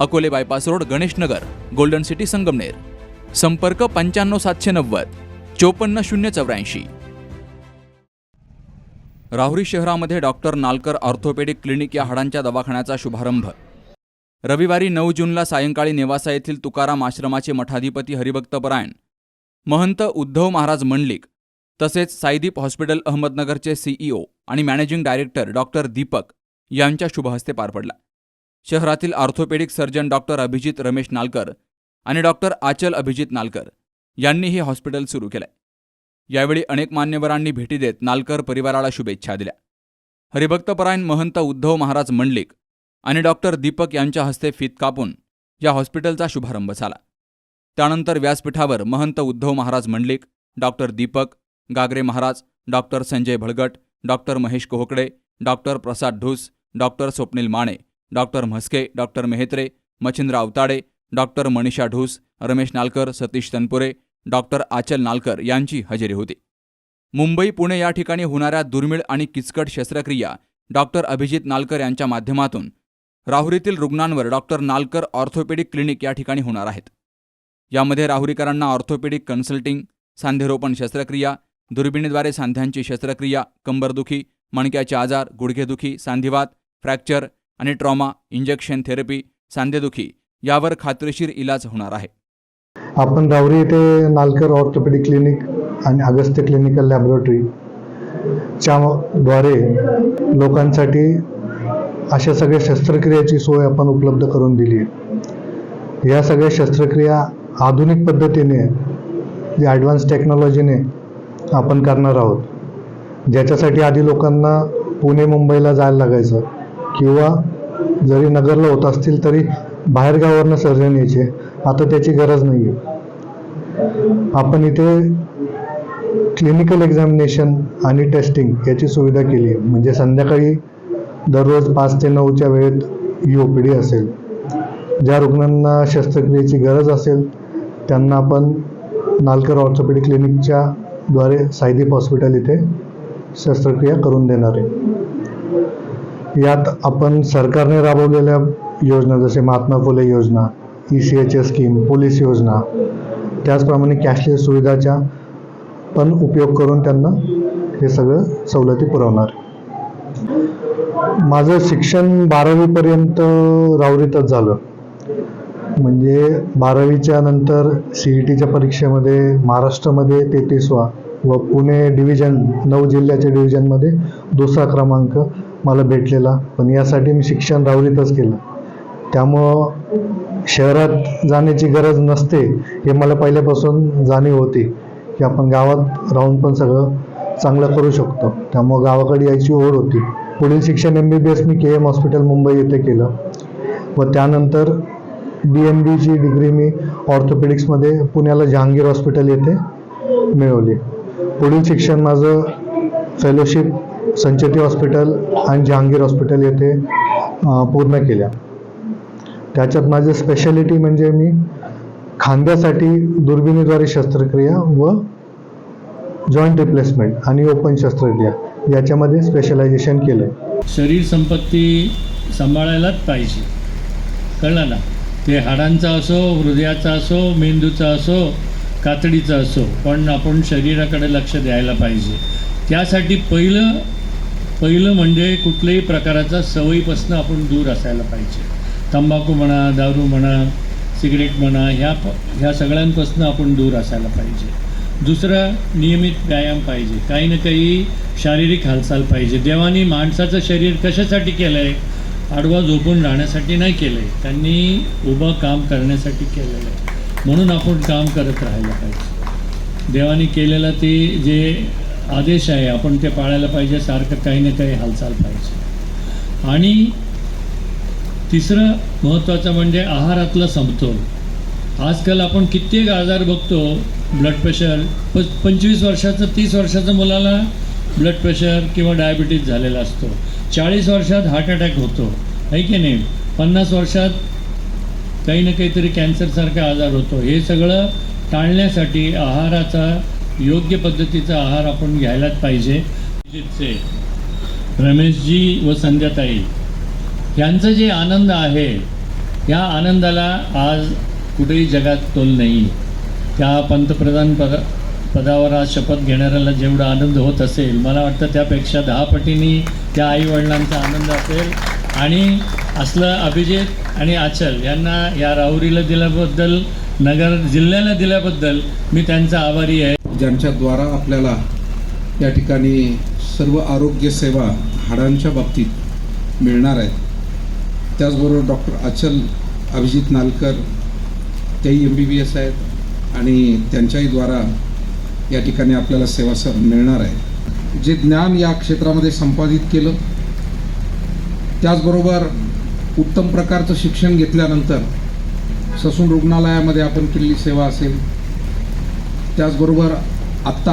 Akole bypass road Ganeshnagar golden city Sangamner. संपर्क पंच्याण्णव सातशे नव्वद चोपन्न शून्य चौऱ्याऐंशी. राहुरी शहरामध्ये डॉक्टर नालकर ऑर्थोपेडिक क्लिनिक या हाडांच्या दवाखान्याचा शुभारंभ. रविवारी नऊ जूनला सायंकाळी नेवासा येथील तुकाराम आश्रमाचे मठाधिपती हरिभक्तपरायण महंत उद्धव महाराज मंडलिक तसेच साईदीप हॉस्पिटल अहमदनगरचे सीईओ आणि मॅनेजिंग डायरेक्टर डॉक्टर दीपक यांच्या शुभहस्ते पार पडला. शहरातील orthopaedic surgeon doctor Abhijit Ramesh Nalkar आणि डॉक्टर आचल अभिजित नालकर यांनी हे हॉस्पिटल सुरू केलंय. यावेळी अनेक मान्यवरांनी भेटी देत नालकर परिवाराला शुभेच्छा दिल्या. हरिभक्तपरायण महंत उद्धव महाराज मंडलिक आणि डॉक्टर दीपक यांच्या हस्ते फीत कापून या हॉस्पिटलचा शुभारंभ झाला. त्यानंतर व्यासपीठावर महंत Uddhav Maharaj Mandlik doctor Deepak Gagare Maharaj doctor Sanjay Bhalgat doctor Mahesh Kohakade doctor Prasad Dhus doctor Swapnil Mane doctor Mhaske doctor Mehatre Machhindra Avatade doctor Manisha Dhus Ramesh Nalkar Satish Tanpure doctor Aachal Nalkar यांची हजेरी होती. मुंबई पुणे या ठिकाणी होणाऱ्या दुर्मिळ आणि किचकट शस्त्रक्रिया डॉक्टर अभिजित नालकर यांच्या माध्यमातून राहुरीतील रुग्णांवर डॉक्टर नालकर ऑर्थोपेडिक क्लिनिक या ठिकाणी होणार आहेत. यामध्ये राहुरीकरांना ऑर्थोपेडिक कन्सल्टिंग सांधेरोपण शस्त्रक्रिया दुर्बिणीद्वारे सांध्यांची शस्त्रक्रिया कंबरदुखी मणक्याचे आजार गुडघेदुखी सांधिवात फ्रॅक्चर आणि ट्रॉमा इंजेक्शन थेरपी सांधेदुखी यावर खात्रीशीर इलाज होणार आहे. आपण रावरी येथे नालकर ऑर्थोपेडिक क्लिनिक आणि अगस्त्य क्लिनिकल लॅबोरेटरी च्या द्वारे लोकांसाठी अशा सगळ्या शस्त्रक्रियाची सोय आपण उपलब्ध करून दिली आहे. या सगळ्या शस्त्रक्रिया आधुनिक पद्धतीने जे ॲडव्हान्स टेक्नॉलॉजीने आपण करणार आहोत. ज्याच्यासाठी आधी लोकांना पुणे मुंबईला जायला लागायचं. किंवा जरी नगरला होत असतील तरी बाहेरगावावरनं सर्जन यायचे. आता त्याची गरज नाही आहे आपण इथे क्लिनिकल एक्झामिनेशन आणि टेस्टिंग याची सुविधा केली आहे म्हणजे संध्याकाळी दररोज पाच ते नऊच्या वेळेत यू पी डी असेल. ज्या रुग्णांना शस्त्रक्रियेची गरज असेल त्यांना आपण नालकर ऑर्थोपेडिक क्लिनिकच्या द्वारे सायदीप हॉस्पिटल इथे शस्त्रक्रिया करून देणार आहे. यात आपण सरकारने राबवलेल्या योजना जसे महात्मा फुले योजना E C H S scheme police योजना त्याचप्रमाणे कॅशलेस सुविधाच्या पण उपयोग करून त्यांना हे सगळं सवलती पुरवणार. माझं शिक्षण बारावीपर्यंत रावरीतच झालं. म्हणजे बारावीच्या नंतर सी ई टीच्या परीक्षेमध्ये महाराष्ट्रामध्ये तेहतीसवा व पुणे डिव्हिजन नऊ जिल्ह्याच्या डिव्हिजनमध्ये दुसरा क्रमांक मला भेटलेला. पण यासाठी मी शिक्षण रावलीतच केलं. त्यामुळं शहरात जाण्याची गरज नसते हे मला पहिल्यापासून जाणीव होती की आपण गावात राहून पण सगळं चांगलं करू शकतो. त्यामुळं गावाकडे यायची ओढ होती. पुढील शिक्षण एम बी बी एस मी के एम हॉस्पिटल मुंबई येथे केलं. व त्यानंतर बी एम बीची डिग्री मी ऑर्थोपेडिक्समध्ये पुण्याला जहांगीर हॉस्पिटल येथे मिळवली. पुढील शिक्षण माझं फेलोशिप संचेती हॉस्पिटल आणि जहांगीर हॉस्पिटल येथे पूर्ण केल्या. त्याच्यात माझं स्पेशालिटी म्हणजे मी खांद्यासाठी दुर्बिणीद्वारे शस्त्रक्रिया व जॉईंट रिप्लेसमेंट आणि ओपन शस्त्रक्रिया याच्यामध्ये स्पेशलायझेशन केलं आहे शरीर संपत्ती सांभाळायलाच पाहिजे. कळलं ना? ते हाडांचा असो हृदयाचा असो मेंदूचा असो कातडीचा असो पण आपण शरीराकडे लक्ष द्यायला पाहिजे. त्यासाठी पहिलं पहिलं म्हणजे कुठल्याही प्रकाराचा सवयीपासून आपण दूर असायला पाहिजे. तंबाखू म्हणा दारू म्हणा सिगरेट म्हणा ह्या प ह्या सगळ्यांपासून आपण दूर असायला पाहिजे. दुसरा नियमित व्यायाम पाहिजे. काही ना काही शारीरिक हालचाल पाहिजे. देवानी माणसाचं शरीर कशासाठी केलं आहे आडवा झोपून राहण्यासाठी नाही केलं आहे त्यांनी उभं काम करण्यासाठी केलेलं आहे म्हणून आपण काम करत राहायला पाहिजे. देवानी केलेलं ते जे आदेश आहे आपण ते पाळायला पाहिजे सारखं काही ना काही हालचाल पाहिजे. आणि तिसरं महत्त्वाचं म्हणजे आहारातला समतोल. आजकाल आपण कित्येक आजार बघतो ब्लड प्रेशर प पंचवीस वर्षाचं तीस वर्षाचं मुलाला ब्लड प्रेशर किंवा डायबिटीज झालेला असतो. चाळीस वर्षात हार्ट अटॅक होतो. आहे की नाही? पन्नास वर्षात काही ना काहीतरी कॅन्सरसारखा आजार होतो. हे सगळं टाळण्यासाठी आहाराचा योग्य पद्धतीचा आहार आपण घ्यायलाच पाहिजे. अभिजितचे, रमेशजी व संध्याताई यांचं जे आनंद आहे या आनंदाला आज कुठेही जगात तोल नाही. त्या पंतप्रधान पद पदावर आज शपथ घेणाऱ्याला जेवढा आनंद होत असेल मला वाटतं त्यापेक्षा दहापटीने त्या आईवडिलांचा आनंद असेल. आणि असलं अभिजित आणि आचल यांना या राहुरीला दिल्याबद्दल नगर जिल्ह्याला दिल्याबद्दल मी त्यांचा आभारी आहे. ज्यांच्याद्वारा आपल्याला या ठिकाणी सर्व आरोग्य सेवा हाडांच्या बाबतीत मिळणार आहेत. त्याचबरोबर डॉक्टर अचल अभिजित नालकर तेही एम बी बी एस आहेत आणि त्यांच्याही द्वारा या ठिकाणी आपल्याला सेवा स मिळणार आहे जे ज्ञान या क्षेत्रामध्ये संपादित केलं त्याचबरोबर उत्तम प्रकारचं शिक्षण घेतल्यानंतर ससून रुग्णालयामध्ये आपण केलेली सेवा असेल त्याचबरोबर आत्ता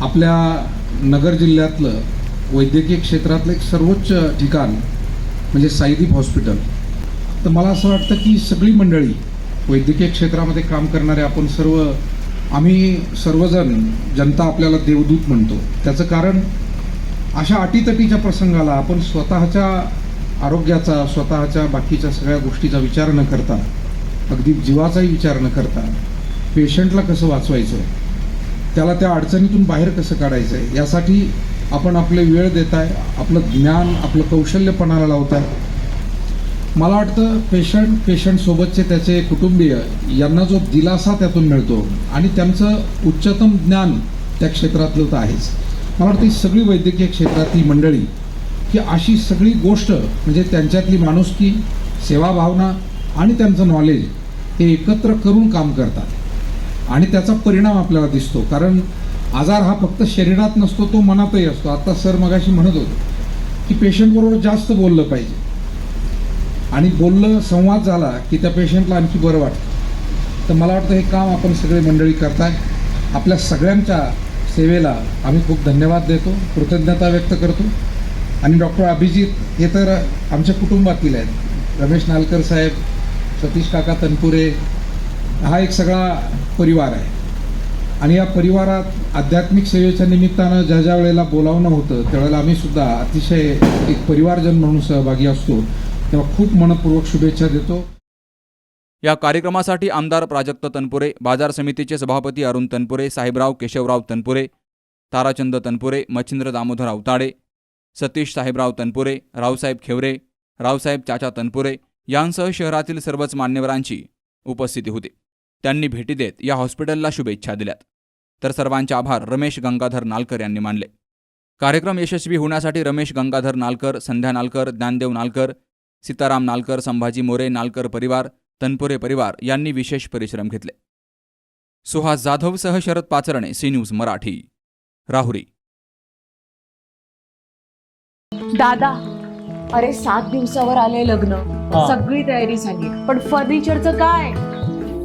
आपल्या नगर जिल्ह्यातलं वैद्यकीय क्षेत्रातलं एक सर्वोच्च ठिकाण म्हणजे साईदीप हॉस्पिटल. तर मला असं वाटतं की सगळी मंडळी वैद्यकीय क्षेत्रामध्ये काम करणारे आपण सर्व आम्ही सर्वजण जनता आपल्याला देवदूत म्हणतो. त्याचं कारण अशा अटीतटीच्या प्रसंगाला आपण स्वतःच्या आरोग्याचा स्वतःच्या बाकीच्या सगळ्या गोष्टीचा विचार न करता अगदी जीवाचाही विचार न करता पेशंटला कसं वाचवायचं आहे त्याला त्या अडचणीतून बाहेर कसं काढायचं आहे यासाठी आपण आपले वेळ देत आहे आपलं ज्ञान आपलं कौशल्यपणाला लावत आहे मला वाटतं पेशंट पेशंटसोबतचे त्याचे कुटुंबीय यांना जो दिलासा त्यातून मिळतो आणि त्यांचं उच्चतम ज्ञान त्या क्षेत्रातलं तर आहेच. मला वाटतं ही सगळी वैद्यकीय क्षेत्रातली मंडळी की अशी सगळी गोष्ट म्हणजे त्यांच्यातली माणुसकी सेवाभावना आणि त्यांचं नॉलेज हे एकत्र करून काम करतात. आणि त्याचा परिणाम आपल्याला दिसतो. कारण आजार हा फक्त शरीरात नसतो तो मनातही असतो. आता सर मगाशी म्हणत होतो की पेशंटबरोबर जास्त बोललं पाहिजे. आणि बोललं संवाद झाला की त्या पेशंटला आणखी बरं वाटतं. तर मला वाटतं हे काम आपण सगळे मंडळी करताय. आपल्या सगळ्यांच्या सेवेला आम्ही खूप धन्यवाद देतो. कृतज्ञता व्यक्त करतो. आणि डॉक्टर अभिजित हे तर आमच्या कुटुंबातील आहेत. रमेश नालकर साहेब सतीश काका तनपुरे हा एक सगळा परिवार आहे. आणि या परिवारात आध्यात्मिक सेवेच्या निमित्तानं ज्या ज्या वेळेला बोलावणं होतं त्यावेळेला आम्ही सुद्धा अतिशय एक परिवारजन म्हणून सहभागी असतो. तेव्हा खूप मनपूर्वक शुभेच्छा देतो. या कार्यक्रमासाठी आमदार प्राजक्त तनपुरे बाजार समितीचे सभापती अरुण तनपुरे साहेबराव केशवराव तनपुरे ताराचंद तनपुरे मच्छिंद्र दामोदर अवताडे सतीश साहेबराव तनपुरे रावसाहेब खेवरे रावसाहेब चाचा तनपुरे यांसह शहरातील सर्वच मान्यवरांची उपस्थिती होती. त्यांनी भेटी देत या हॉस्पिटलला शुभेच्छा दिल्यात. तर सर्वांचे आभार रमेश गंगाधर नालकर यांनी मानले. कार्यक्रम यशस्वी होण्यासाठी रमेश गंगाधर नालकर संध्या नालकर ज्ञानदेव नालकर सीताराम नालकर संभाजी मोरे नालकर परिवार तनपुरे परिवार यांनी विशेष परिश्रम घेतले. सुहास जाधवसह शरद पाचरणे सी न्यूज मराठी. राहुरी. दादा अरे सात दिवसावर आले लग्न. सगळी तयारी झाली. पण फर्निचरचं काय?